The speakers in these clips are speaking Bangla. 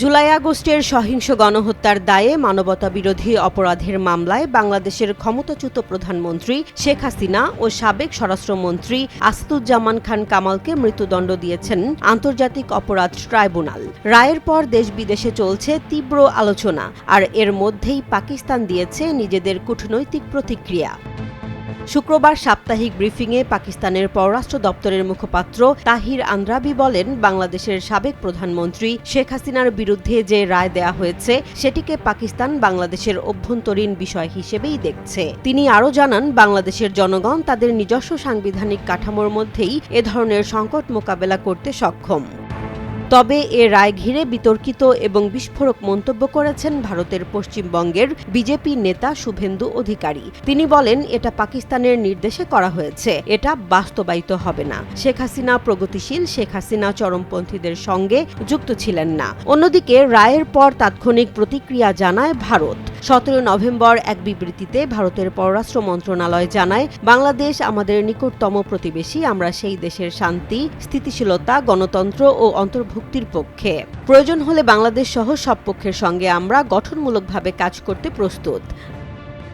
জুলাই আগস্টের সহিংস গণহত্যার দায়ে মানবতা বিরোধী অপরাধের মামলায় বাংলাদেশের ক্ষমতাচ্যুত প্রধানমন্ত্রী শেখ হাসিনা ও সাবেক স্বরাষ্ট্রমন্ত্রী আসাদুজ্জামান খান কামালকে মৃত্যুদণ্ড দিয়েছেন আন্তর্জাতিক অপরাধ ট্রাইব্যুনাল। রায়ের পর দেশ বিদেশে চলছে তীব্র আলোচনা, আর এর মধ্যেই পাকিস্তান দিয়েছে নিজেদের কূটনৈতিক প্রতিক্রিয়া। শুক্রবার সাপ্তাহিক ব্রিফিংয়ে পাকিস্তানের পররাষ্ট্র দপ্তরের মুখপাত্র তাহির আন্দ্রাবি বলেন, বাংলাদেশের সাবেক প্রধানমন্ত্রী শেখ হাসিনার বিরুদ্ধে যে রায় দেয়া হয়েছে, সেটিকে পাকিস্তান বাংলাদেশের অভ্যন্তরীণ বিষয় হিসেবেই দেখছে। তিনি আরও জানান, বাংলাদেশের জনগণ তাদের নিজস্ব সাংবিধানিক কাঠামোর মধ্যেই এ ধরনের সংকট মোকাবেলা করতে সক্ষম। তবে এ রায় ঘিরে বিতর্কিত এবং বিস্ফোরক মন্তব্য করেছেন ভারতের পশ্চিমবঙ্গের বিজেপি নেতা শুভেন্দু অধিকারী। তিনি বলেন, এটা পাকিস্তানের নির্দেশে করা হয়েছে। এটা বাস্তবায়িত হবে না। শেখ হাসিনা প্রগতিশীল, শেখ হাসিনা চরমপন্থীদের সঙ্গে যুক্ত ছিলেন না। অন্যদিকে, রায়ের পর তাৎক্ষণিক প্রতিক্রিয়া জানায় ভারত। সতেরো নভেম্বর এক বিবৃতিতে ভারতের পররাষ্ট্র মন্ত্রণালয় জানায়, বাংলাদেশ আমাদের নিকটতম প্রতিবেশী, আমরা সেই দেশের শান্তি, স্থিতিশীলতা, গণতন্ত্র ও অন্তর্ভুক্তির পক্ষে। প্রয়োজন হলে বাংলাদেশ সহ সব পক্ষের সঙ্গে আমরা গঠনমূলকভাবে কাজ করতে প্রস্তুত।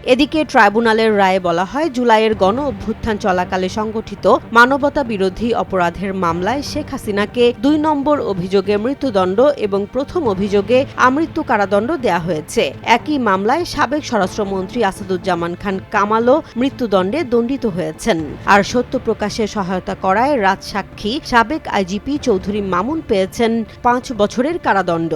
এদিকে ট্রাইব্যুনালের রায়ে বলা হয়, জুলাইয়ের গণ অভ্যুত্থান চলাকালে সংগঠিত মানবতা বিরোধী অপরাধের মামলায় শেখ হাসিনাকে দুই নম্বর অভিযোগে মৃত্যুদণ্ড এবং প্রথম অভিযোগে আমৃত্যু কারাদণ্ড দেয়া হয়েছে। একই মামলায় সাবেক স্বরাষ্ট্রমন্ত্রী আসাদুজ্জামান খান কামালও মৃত্যুদণ্ডে দণ্ডিত হয়েছেন। আর সত্য প্রকাশে সহায়তা করায় রাজসাক্ষী সাবেক আইজিপি চৌধুরী মামুন পেয়েছেন পাঁচ বছরের কারাদণ্ড।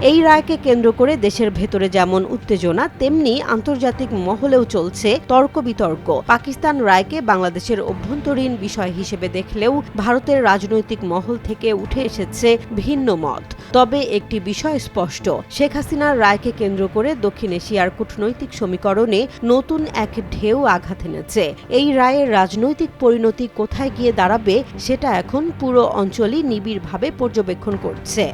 এই রায়কে কেন্দ্র করে দেশের ভেতরে যেমন উত্তেজনা, তেমনি আন্তর্জাতিক মহলেও চলছে তর্ক বিতর্ক। পাকিস্তান রায়কে বাংলাদেশের অভ্যন্তরীণ বিষয় হিসেবে দেখলেও ভারতের রাজনৈতিক মহল থেকে উঠে এসেছে ভিন্ন মত। তবে একটি বিষয় স্পষ্ট, শেখ হাসিনার রায়কে কেন্দ্র করে দক্ষিণ এশিয়ার কূটনৈতিক সমীকরণে নতুন এক ঢেউ আঘাত এনেছে। এই রায়ের রাজনৈতিক পরিণতি কোথায় গিয়ে দাঁড়াবে, সেটা এখন পুরো অঞ্চলই নিবিড়ভাবে পর্যবেক্ষণ করছে।